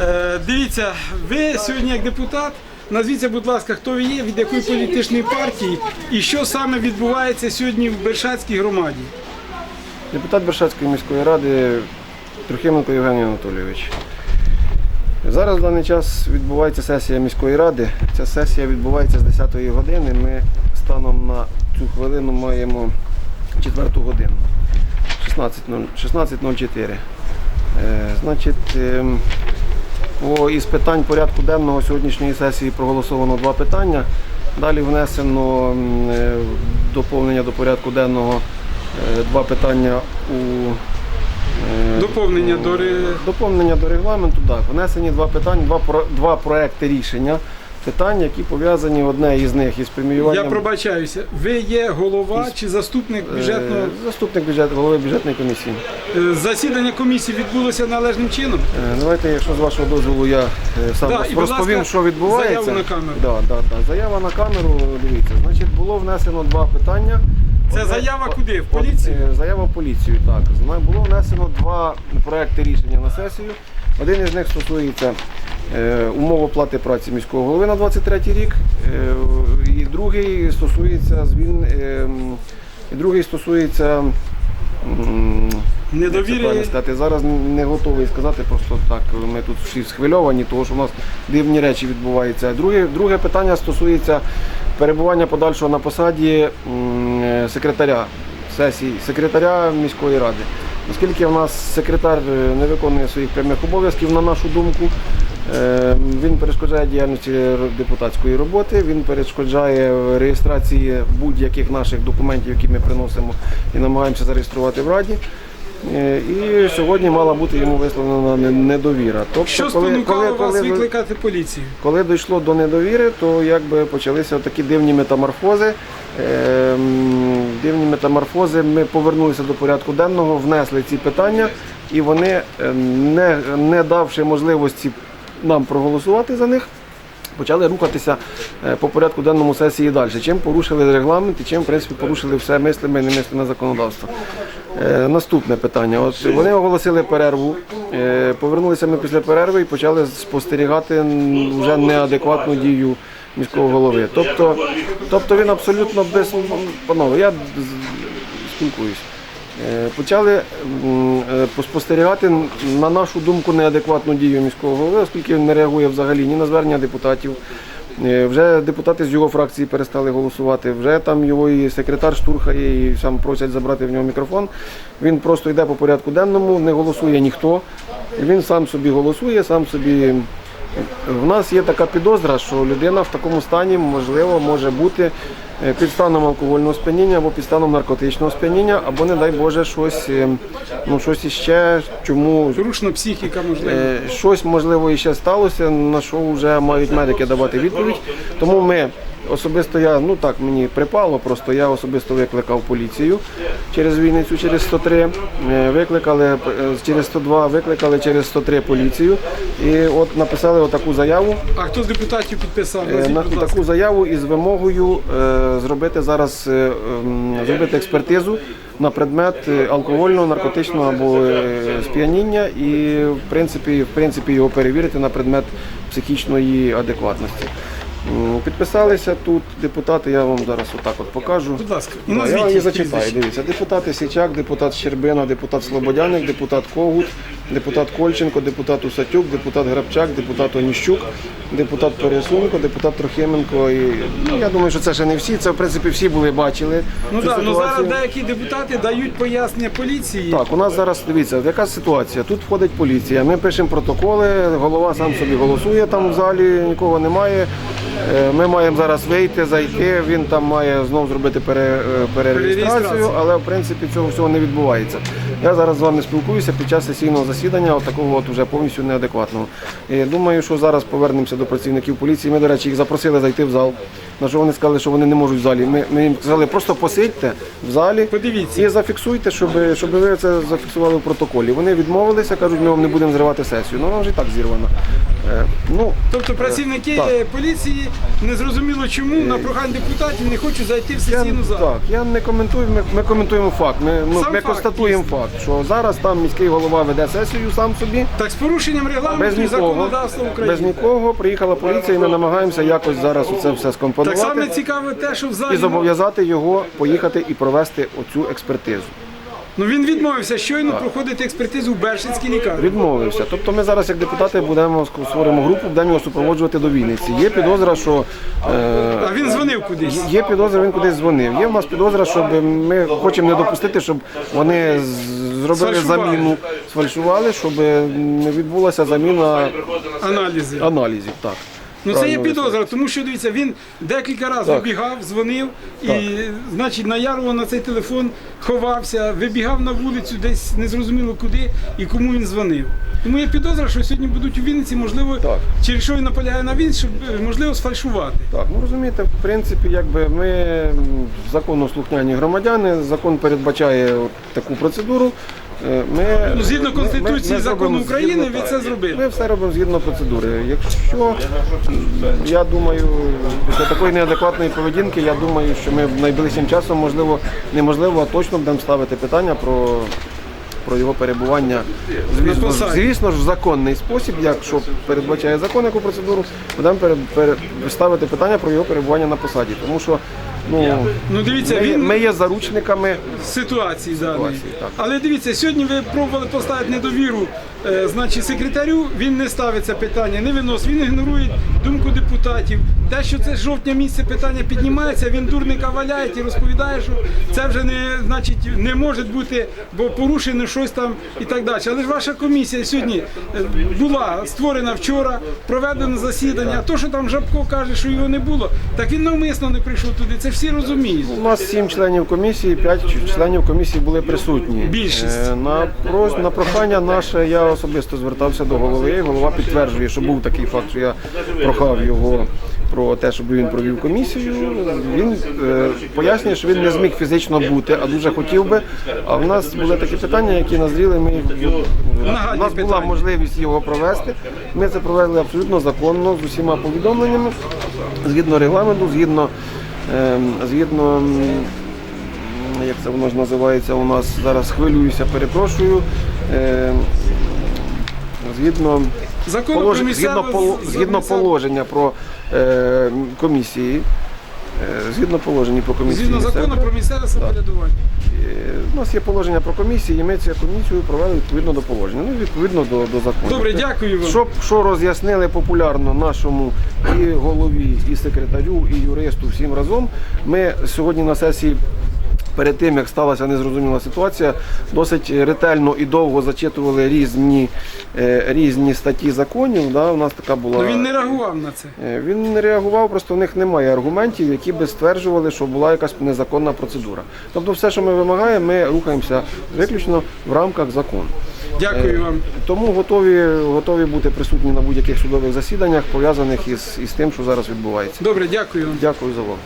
Е, Дивіться, ви сьогодні як депутат. Назвіться, будь ласка, хто ви є, від якої політичної партії і що саме відбувається сьогодні в Бершацькій громаді. Депутат Бершацької міської ради Трохименко Євгеній Анатолійович. Зараз в даний час відбувається сесія міської ради. Ця сесія відбувається з 10-ї години. Ми станом на цю хвилину маємо 4 годину 16.0 16.04. Е, Значить, ем, по, із питань порядку денного сьогоднішньої сесії проголосовано два питання. Далі внесено е, доповнення до порядку денного е, два питання у е, Доповнення до доповнення до регламенту. Так, внесені два питання, два, про- два проекти рішення. Питань, які пов'язані одне із них із Я пробачаюся. Ви є голова чи заступник е, бюджетного заступник бюджет, голови бюджетної комісії. Е, засідання комісії відбулося належним чином? Е, Давайте, якщо з вашого дозволу, я сам Да, розповім, ласка, що відбувається. заяву на камеру. Да, да, да. Заява на камеру. Дивіться, значить, було внесено два питання. Це заява куди? В поліцію? Заява в поліцію, так. Було внесено два проекти рішення на сесію. Один із них стосується е, умов оплати праці міського голови на 23 рік. Е, і другий стосується звільн... е, і другий стосується сказати, зараз не готовий сказати, просто так ми тут всі схвильовані, тому що у нас дивні речі відбуваються. Друге, друге питання стосується перебування подальшого на посаді секретаря сесії, секретаря міської ради. Оскільки в нас секретар не виконує своїх прямих обов'язків, на нашу думку, він перешкоджає діяльності депутатської роботи, він перешкоджає реєстрації будь-яких наших документів, які ми приносимо і намагаємося зареєструвати в раді. Е, І сьогодні мала бути йому висловлена недовіра. Тобто, Що спонукало коли, вас коли, ви- викликати поліцію? коли дійшло до недовіри, то якби почалися такі дивні метаморфози. Ем, Дивні метаморфози. Ми повернулися до порядку денного, внесли ці питання, і вони, е, не, не давши можливості нам проголосувати за них, почали рухатися е, по порядку денному сесії далі. Чим порушили регламент і чим в принципі порушили все мислиме і немислиме законодавство. Е, Наступне питання. От вони оголосили перерву. е, Повернулися ми після перерви і почали спостерігати вже неадекватну дію міського голови. Тобто, тобто він абсолютно без панове, я спілкуюсь. Е, Почали е, поспостерігати на нашу думку неадекватну дію міського голови, оскільки він не реагує взагалі ні на звернення депутатів. Е, Вже депутати з його фракції перестали голосувати. Вже там його і секретар штурхає і сам просять забрати в нього мікрофон. Він просто йде по порядку денному, не голосує ніхто. Він сам собі голосує, сам собі. В нас є така підозра, що людина в такому стані можливо може бути під станом алкогольного сп'яніння або під станом наркотичного сп'яніння, або, не дай Боже, щось, е, ну, щось іще, чому Порушена психіка, можливо. Е, Щось можливо іще сталося, на що вже мають медики давати відповідь. Тому ми особисто я, ну так мені припало, просто я особисто викликав поліцію через Вінницю, через 103, е, викликали е, через 102, викликали через 103 поліцію. І от написали отаку заяву. А хто з депутатів підписав? Е, на таку заяву із вимогою зробити зараз зробити експертизу на предмет алкогольного, наркотичного або сп'яніння і в принципі, в принципі його перевірити на предмет психічної адекватності. Підписалися тут депутати, я вам зараз отак от покажу. Будь ласка, Да, назвіть я її зачитаю. Дивіться, депутати Січак, депутат Щербина, депутат Слободяник, депутат Когут, депутат Кольченко, депутат Усатюк, депутат Грабчак, депутат Оніщук, депутат Пересунко, депутат Трохименко. І, ну, я думаю, що це ще не всі. Це в принципі всі були бачили. Ну цю так, ну зараз деякі депутати дають пояснення поліції. Так, у нас зараз дивіться, яка ситуація. Тут входить поліція. Ми пишемо протоколи, голова сам собі голосує там в залі, нікого немає. Е, Ми маємо зараз вийти, зайти. Він там має знову зробити пере, е, Перереєстрацію. але в принципі цього всього не відбувається. Я зараз з вами спілкуюся під час сесійного засідання, от такого от уже повністю неадекватного. І думаю, що зараз повернемося до працівників поліції. Ми, до речі, їх запросили зайти в зал. На що вони сказали, що вони не можуть в залі. Ми, ми їм сказали, просто посидьте в залі Подивіться. і зафіксуйте, щоб, щоб ви це зафіксували в протоколі. Вони відмовилися, кажуть, ми вам не будемо зривати сесію. Ну вона вже і так зірвана. Е, Ну, Тобто працівники так. е, поліції незрозуміло чому на прохання депутатів не хочуть зайти в я, сесійну залу. так, я не коментую, ми, ми коментуємо факт. Ми, ну, ми факт, констатуємо дійсно. факт, що зараз там міський голова веде сесію сам собі. Так з порушенням регламенту нікого, законодавства України. без нікого приїхала поліція, і ми намагаємося якось зараз це все Так саме цікаве те, що в і зобов'язати його поїхати і провести оцю експертизу. Ну він відмовився щойно проходити експертизу в Бершинській лікарні. Відмовився. Тобто ми зараз, як депутати, будемо створимо групу, будемо його супроводжувати до Вінниці. Є підозра, що е, А він дзвонив кудись. Є підозра, він кудись дзвонив. Є в нас підозра, щоб ми хочемо не допустити, щоб вони з- зробили Сфальшували. заміну, сфальшували, щоб не відбулася заміна Аналізи. аналізів. Так. Ну це є Правильно підозра, тому що дивіться, він декілька разів Так. вибігав, дзвонив і, значить, наярував на цей телефон, ховався, вибігав на вулицю, десь незрозуміло куди і кому він дзвонив. Тому є підозра, що сьогодні будуть у Вінниці, можливо, Так. через що він наполягає на Вінниці, щоб е, можливо сфальшувати. Так, ну розумієте, в принципі, якби ми м, законослухняні громадяни, закон передбачає от таку процедуру. Е, Ми, Ну, згідно Конституції і закону України, згідно- ви це зробили. Ми все робимо згідно процедури. Якщо я думаю, після такої неадекватної поведінки, я думаю, що ми найближчим часом, можливо, неможливо, а точно будемо ставити питання про. Про його перебування, звісно, звісно ж, в законний спосіб, якщо передбачає закон яку процедуру, будемо пере- пере- ставити питання про його перебування на посаді. Тому що ну, Ну дивіться, ми, є- він ми є заручниками. ситуації даної. Ситуації, так. Але дивіться, сьогодні ви пробували поставити недовіру значить, секретарю, він не ставить це питання, не виносить, він ігнорує думку депутатів. Те, що це з жовтня місяця питання піднімається, він дурника валяє і розповідає, що це вже не, значить, не може бути, бо порушено щось там і так далі. Але ж ваша комісія сьогодні е, була створена вчора, проведено засідання. То, що там Жабко каже, що його не було, так він навмисно не прийшов туди. Це всі розуміють. У нас сім членів комісії, п'ять членів комісії були присутні. Більшість. Е, На, на прохання наше я особисто звертався до голови. і Голова підтверджує, що був такий факт, що я прохав його про те, щоб він провів комісію. Він е, пояснює, що він не зміг фізично бути, а дуже хотів би. А в нас були такі питання, які назріли. Ми у нас була можливість його провести. Ми це провели абсолютно законно з усіма повідомленнями, згідно регламенту, згідно, ем, згідно як це воно ж називається у нас зараз хвилююся, перепрошую. Згідно, Закон полож- про місцеве згідно, поло- з- згідно місцеве- положення про е, комісії, е, згідно положення про комісії. Згідно місцевих- закону про місцеве самоврядування. Е, У нас є положення про комісії, і ми цю комісію провели відповідно до положення. Ну, відповідно до, до закону. Добре, дякую вам. Щоб що роз'яснили популярно нашому і голові, і секретарю, і юристу всім разом. Ми сьогодні на сесії. Перед тим як сталася незрозуміла ситуація, досить ретельно і довго зачитували різні, е, різні статті законів. Да, у нас така була Ну він не реагував на це. Е, Він не реагував, просто в них немає аргументів, які би стверджували, що була якась незаконна процедура. Тобто, все, що ми вимагаємо, ми рухаємося виключно в рамках закону. Дякую вам. Тому готові, готові бути присутні на будь-яких судових засіданнях, пов'язаних із, із тим, що зараз відбувається. Добре, дякую вам. Дякую за увагу.